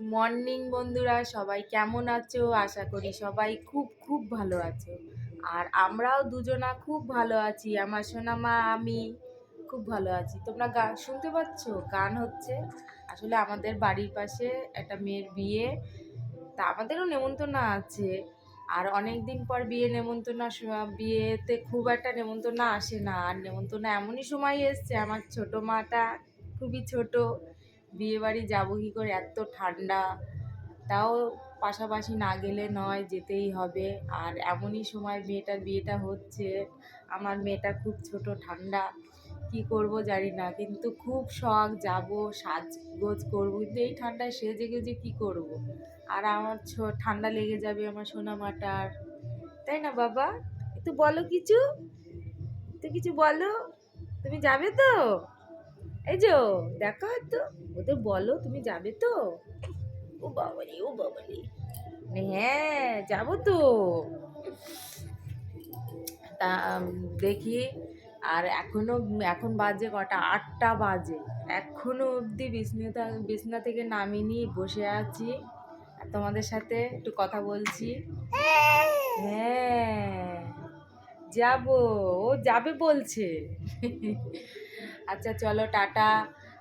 Morning বন্ধুরা, সবাই কেমন আছো? আশা করি সবাই খুব খুব ভালো আছো। আর আমরাও দুজনা খুব ভালো আছি। আমার সোনা মা আমি খুব ভালো আছি। তোমরা গান শুনতে পাচ্ছ? গান হচ্ছে। আসলে আমাদের বাড়ির পাশে একটা মেয়ের বিয়ে। তা আমাদেরও নেমন্তন্ন আছে। আর অনেক দিন পর বিয়ে, নেমন্তন্ন বিয়েতে খুব একটা নেমন্তন্ন আসে না। আর নেমন্তন্ন এমনই সময় এসছে। আমার ছোটো মাটা খুবই ছোট। বিয়ে বাড়ি যাব কী করে এত ঠান্ডা। তাও পাশাপাশি না গেলে নয়, যেতেই হবে। আর এমনই সময় মেয়েটার বিয়েটা হচ্ছে। আমার মেয়েটা খুব ছোট, ঠান্ডা। কি করব জানি না। কিন্তু খুব শখ, যাব, সাজগোজ করব। কিন্তু এই ঠান্ডায় সেজে গুজে কী করব। আর আমার ঠান্ডা লেগে যাবে আমার সোনা মাটার। তাই না বাবা? একটু বলো কিছু। তো কিছু বলো। তুমি যাবে তো? এই যো দেখো তো ওদের বলো, তুমি যাবে তো? ও বাবারে ও বাবারে। হ্যাঁ যাব তো। তা দেখি। আর এখনও, এখন বাজে কটা? আটটা বাজে। এখনও অবধি বিছনাটা বিছনা থেকে নামিনি, বসে আছি। আর তোমাদের সাথে একটু কথা বলছি। হ্যাঁ যাব। ও যাবে বলছে। আচ্ছা চলো টাটা।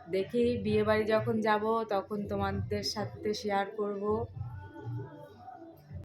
দেখি বিয়েবাড়ি যখন যাব তখন তোমাদের সাথে শেয়ার করব।